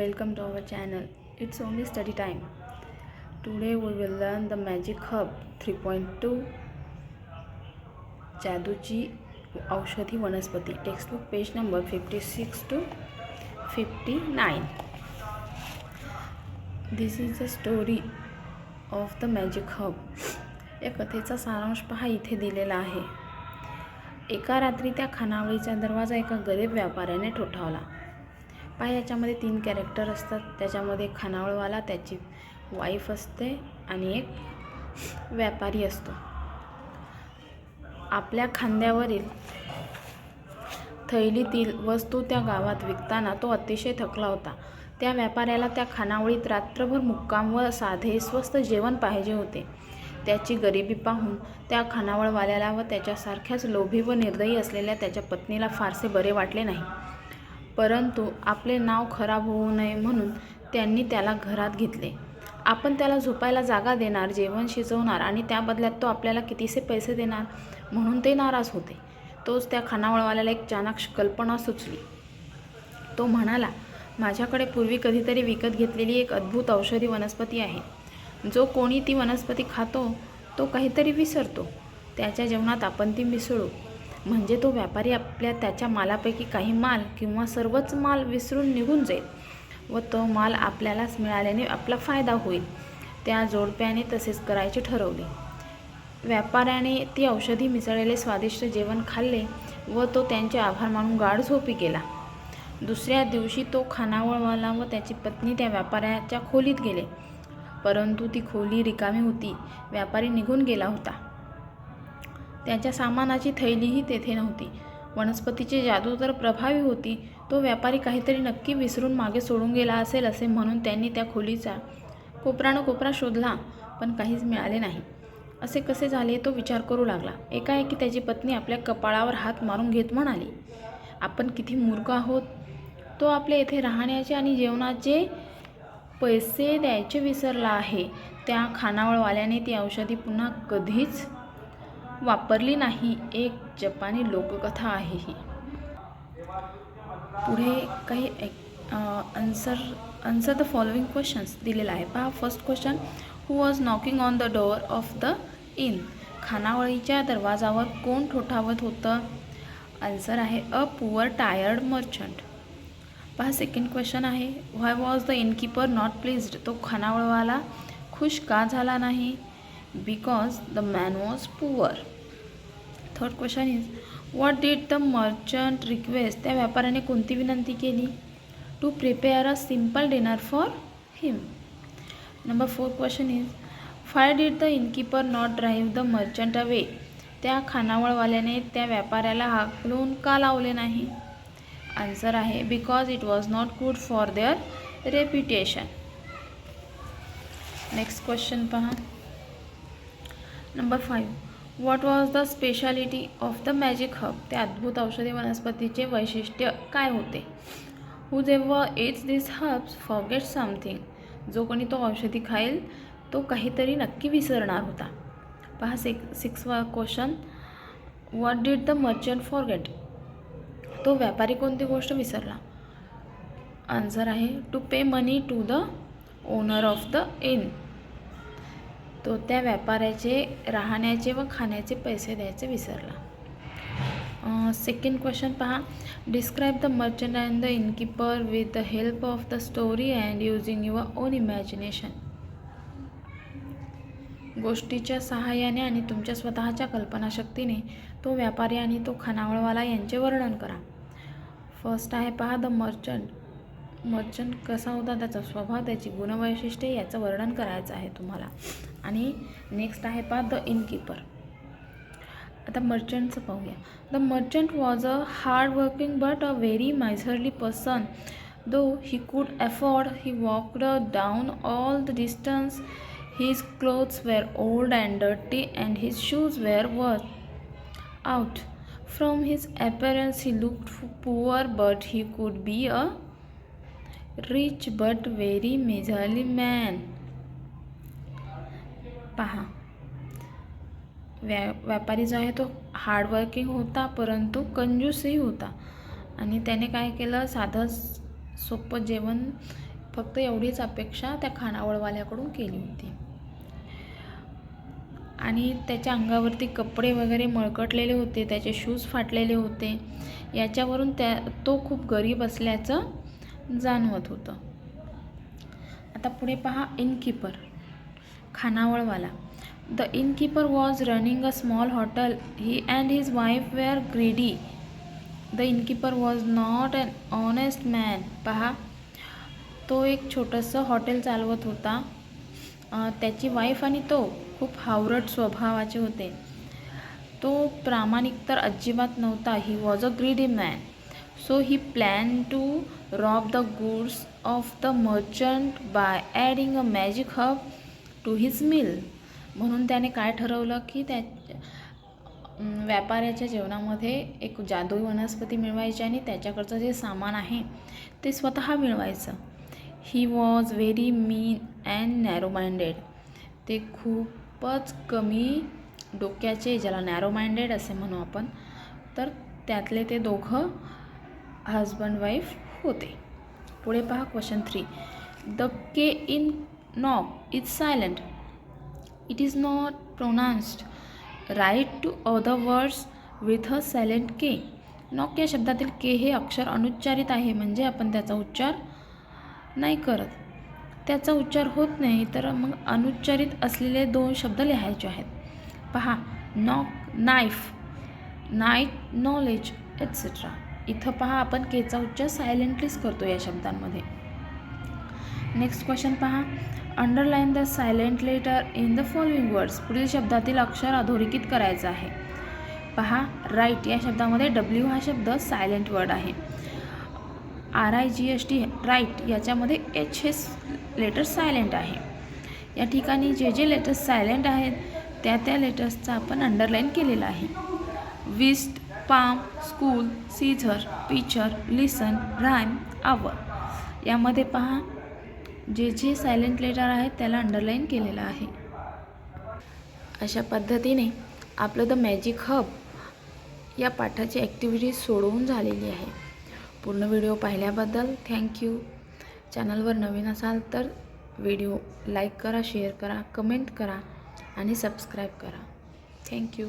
welcome to our channel. It's only study time. Today we will learn the Magic Hub 3.2 जादूची औषधी वनस्पती textbook page number fifty six to fifty nine this is the story of the magic herb या कथेचा सारांश पहा इथे दिलेला आहे एका रात्री त्या खानावळीचा दरवाजा एका गरीब व्यापाऱ्याने ठोठावला पहा याच्यामध्ये तीन कॅरेक्टर असतात. त्याच्यामध्ये खानावळवाला त्याची वाईफ असते आणि एक व्यापारी असतो. आपल्या खांद्यावरील थैलीतील वस्तू त्या गावात विकताना तो अतिशय थकला होता. त्या व्यापाऱ्याला त्या खानावळीत रात्रभर मुक्काम व साधे स्वस्त जेवण पाहिजे होते. त्याची गरिबी पाहून त्या खानावळवाल्याला व त्याच्यासारख्याच लोभी व निर्दयी असलेल्या त्याच्या पत्नीला फारसे बरे वाटले नाही. परंतु आपले नाव खराब होऊ नये म्हणून त्यांनी त्याला घरात घेतले. आपण त्याला झोपायला जागा देणार जेवण शिजवणार आणि त्या बदल्यात तो आपल्याला कितीसे पैसे देणार म्हणून ते नाराज होते. तोच त्या खानावळवाल्याला एक चाणाक्ष कल्पना सुचली. तो म्हणाला माझ्याकडे पूर्वी कधीतरी विकत घेतलेली एक अद्भुत औषधी वनस्पती आहे. जो कोणी ती वनस्पती खातो तो काहीतरी विसरतो. त्याच्या जेवणात आपण ती मिसळू. म्हणजे तो व्यापारी आपल्या त्याच्या मालापैकी काही माल किंवा सर्वच माल विसरून निघून जाईल व तो माल आपल्यालाच मिळाल्याने आपला फायदा होईल. त्या जोडप्याने तसेच करायचे ठरवले. व्यापाऱ्याने ती औषधी मिसळलेले स्वादिष्ट जेवण खाल्ले व तो त्यांचे आभार मानून गाढ झोपी गेला. दुसऱ्या दिवशी तो खानावळवाला व त्याची पत्नी त्या व्यापाऱ्याच्या खोलीत गेले. परंतु ती खोली रिकामी होती. व्यापारी निघून गेला होता. त्याच्या सामानाची थैलीही तेथे नव्हती. वनस्पतीची जादू तर प्रभावी होती तो व्यापारी काहीतरी नक्की विसरून मागे सोडून गेला असेल असे म्हणून त्यांनी त्या खोलीचा कोपरानं कोपरा शोधला पण काहीच मिळाले नाही. असे कसे झाले तो विचार करू लागला. एकाएकी त्याची पत्नी आपल्या कपाळावर हात मारून घेत म्हणाली आपण किती मूर्ख आहोत. तो आपल्या येथे राहण्याचे आणि जेवणाचे पैसे द्यायचे विसरला आहे. त्या खानावळवाल्याने ती औषधी पुन्हा कधीच वापरली नाही. एक जपानी लोककथा आहे ही. पुढे काही answer answer the following questions दिलेला आहे. पहा first question who was knocking on the door of the inn खानावळीच्या दरवाजावर कोण ठोठावत होतं? आन्सर आहे अ पुअर टायर्ड मर्चंट पहा सेकंड क्वेश्चन आहे. Why was the innkeeper not pleased तो खानावळवाला खुश का झाला नाही? Because the man was poor third question is what did the merchant request त्या व्यापाऱ्याने कोणती विनंती केली? To prepare a simple dinner for him number four question is why did the innkeeper not drive the merchant away त्या खानावळवाल्याने त्या व्यापाऱ्याला हाकलून का लावले नाही? आन्सर आहे because it was not good for their reputation next question पहा. Number five what was the speciality of the magic herb त्या अद्भुत औषधी वनस्पतीचे वैशिष्ट्य काय होते? हू जेव्हा eats this herbs forget something जो कोणी तो औषधी खाईल तो काहीतरी नक्की विसरणार होता. पहा सिक six question what did the merchant forget तो व्यापारी कोणती गोष्ट विसरला? आन्सर आहे to pay money to the owner of the inn तो त्या व्यापाऱ्याचे राहण्याचे व खाण्याचे पैसे द्यायचे विसरला. सेकंड क्वेश्चन पहा. Describe the merchant and the innkeeper with the help of the story and using your own imagination गोष्टीच्या सहाय्याने आणि तुमच्या स्वतःच्या कल्पनाशक्तीने तो व्यापारी आणि तो खानावळवाला यांचे वर्णन करा. फर्स्ट आहे पहा द मर्चंट मर्चंट कसा होता त्याचा स्वभाव त्याची गुणवैशिष्ट्ये याचं वर्णन करायचं आहे तुम्हाला. आणि नेक्स्ट आहे पा द इनकीपर आता मर्चंटचं पाहूया. The merchant was a hard working but a very miserly person though he could afford he walked down all the distance his clothes were old and dirty and his shoes were work out from his appearance he looked poor but he could be a rich but very miserly man. पहा. व्या व्यापारी जो आहे तो hardworking होता परंतु कंजूसही होता. आणि त्याने काय केलं? साधं सोपं जेवण फक्त एवढीच अपेक्षा त्या खानावळवाल्याकडून केली होती. आणि त्याच्या अंगावरती कपडे वगैरे मळकटलेले होते त्याचे शूज फाटलेले होते. याच्यावरून त्या तो खूप गरीब असल्याचं जाणवत होतं. आता पुढे पहा innkeeper खानावळवाला. The innkeeper was running a small hotel he and his wife were greedy the innkeeper was not an honest man पहा. तो एक छोटंसं हॉटेल चालवत होता. त्याची वाईफ आणि तो खूप हावरट स्वभावाचे होते. तो प्रामाणिक तर अजिबात नव्हता. He was a greedy man so he plan to rob the goods of the merchant by adding a magic herb to his meal म्हणून त्याने काय ठरवलं की त्या व्यापाऱ्याच्या जेवणामध्ये एक जादुई वनस्पती मिळवायची आणि त्याच्याकडचं जे सामान आहे ते स्वतः मिळवायचं. He was very mean and narrow minded ते खूपच कमी डोक्याचे ज्याला नॅरो माइंडेड असे म्हणू आपण तर त्यातले ते दोघं हजबंड वाईफ होते. पुढे पहा question three the K in knock is silent it is not pronounced write two other words with a silent K knock या शब्दातील के हे अक्षर अनुच्चारित आहे म्हणजे आपण त्याचा उच्चार नाही करत. त्याचा उच्चार होत नाही तर मग अनुच्चारित असलेले दोन शब्द लिहायचे आहेत. पहा knock knife knight knowledge etcetera इथं पहा आपण केचा उच्चार सायलेंटलीच करतो या शब्दांमध्ये. नेक्स्ट क्वेश्चन पहा. Underline the silent letter in the following words पुढील शब्दातील अक्षर अधोरेखित करायचं आहे. पहा राईट या शब्दामध्ये डब्ल्यू हा शब्द सायलेंट वर्ड आहे. R I G S T right याच्यामध्ये एच हे लेटर सायलेंट आहे. या ठिकाणी जे जे लेटर्स सायलेंट आहेत त्या त्या लेटर्सचा आपण अंडरलाईन केलेला आहे. Wrist palm school scissor picture listen rhyme hour यामध्ये पहा जे जे सायलेंट लेटर आहेत त्याला अंडरलाईन केलेलं आहे. अशा पद्धतीने आपलं द मॅजिक हब या पाठाची ॲक्टिव्हिटी सोडवून झालेली आहे. पूर्ण व्हिडिओ पाहिल्याबद्दल थँक्यू चॅनलवर नवीन असाल तर व्हिडिओ लाईक करा शेअर करा कमेंट करा आणि सबस्क्राईब करा. थँक्यू